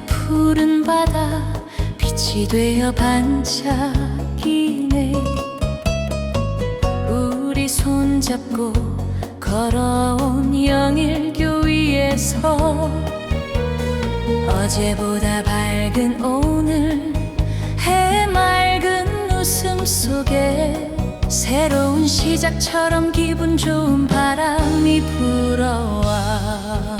푸른 바다 빛이 되어 반짝이네. 우리 손잡고 걸어온 영일교 위에서 어제보다 밝은 오늘 해 맑은 웃음 속에 새로운 시작처럼 기분 좋은 바람이 불어와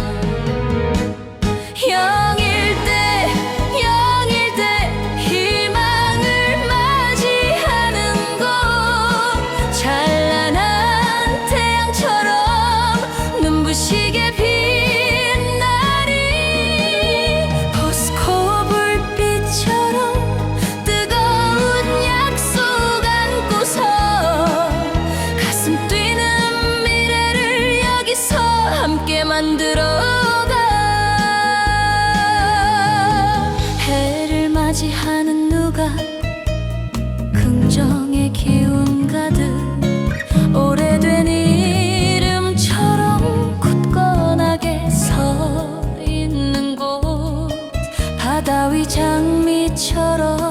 가슴 뛰는 미래를 여기서 함께 만들어가 해를 맞이하는 누가 긍정의 기운 가득 오래된 이름처럼 굳건하게 서 있는 곳. 바다 위 장미처럼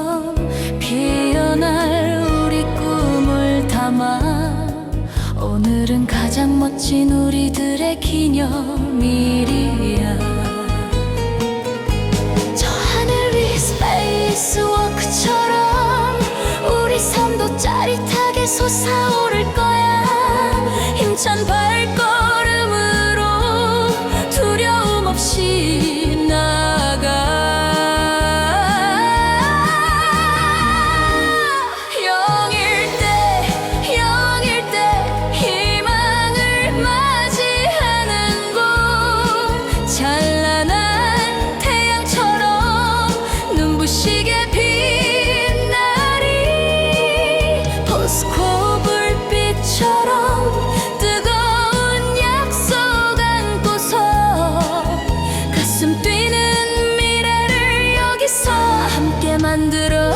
멋진 우리들의 기념일이야. 저 하늘 위 스페이스워크처럼 우리 삶도 짜릿하게 솟아 good old